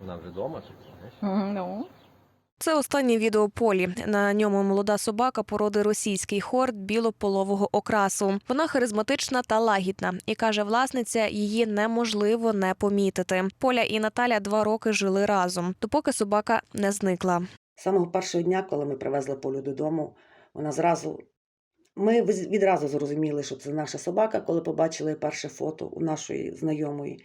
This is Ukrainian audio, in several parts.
Вона вже вдома чи? Ну. Це останнє відео полі. На ньому молода собака породи російський хорд білополового окрасу. Вона харизматична та лагідна, і каже власниця, її неможливо не помітити. Поля і Наталя два роки жили разом, допоки собака не зникла. З самого першого дня, коли ми привезли Полю додому, вона зразу. Ми відразу зрозуміли, що це наша собака, коли побачили перше фото у нашої знайомої.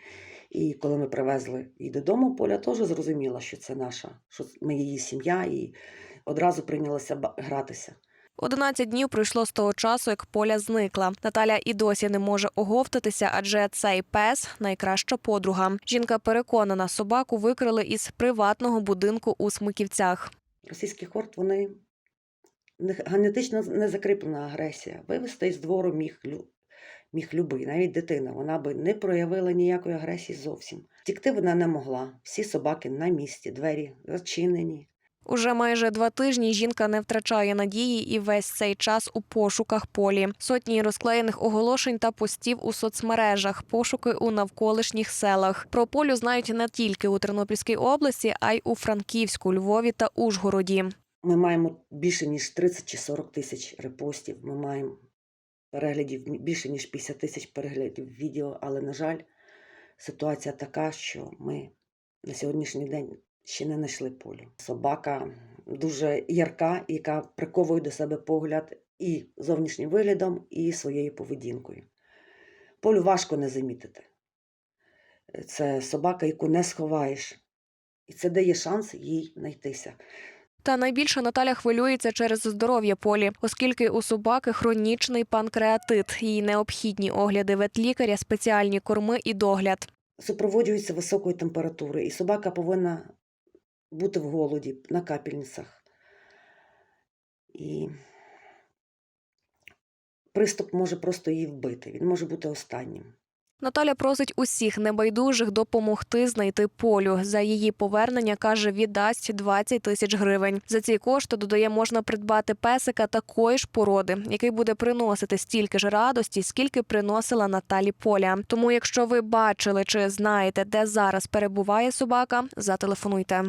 І коли ми привезли її додому, Поля теж зрозуміла, що це наша, що ми її сім'я, і одразу прийнялася гратися. 11 днів пройшло з того часу, як поля зникла. Наталя і досі не може оговтатися, адже цей пес найкраща подруга. Жінка переконана, собаку викрили із приватного будинку у Смиківцях. Російський хорт, вони не- генетично не закріплена агресія. Вивезти із двору міг, міг любий, навіть дитина. Вона би не проявила ніякої агресії зовсім. Втікти вона не могла. Всі собаки на місці, двері зачинені. Уже майже два тижні жінка не втрачає надії і весь цей час у пошуках полі. Сотні розклеєних оголошень та постів у соцмережах, пошуки у навколишніх селах. Про полю знають не тільки у Тернопільській області, а й у Франківську, Львові та Ужгороді. Ми маємо більше ніж 30 чи 40 тисяч репостів. Ми маємо переглядів більше ніж 50 тисяч переглядів відео, але, на жаль, ситуація така, що ми на сьогоднішній день ще не знайшли полю. Собака дуже ярка, яка приковує до себе погляд і зовнішнім виглядом, і своєю поведінкою. Полю важко не замітити. Це собака, яку не сховаєш. І це дає шанс їй знайтися. Та найбільше Наталя хвилюється через здоров'я полі, оскільки у собаки хронічний панкреатит. Їй необхідні огляди ветлікаря, спеціальні корми і догляд. супроводжується високою температурою, і собака повинна бути в голоді на капельницях. І приступ може просто її вбити. Він може бути останнім. Наталя просить усіх небайдужих допомогти знайти полю. За її повернення каже, віддасть 20 тисяч гривень. За ці кошти додає, можна придбати песика такої ж породи, який буде приносити стільки ж радості, скільки приносила Наталі Поля. Тому, якщо ви бачили чи знаєте, де зараз перебуває собака, зателефонуйте.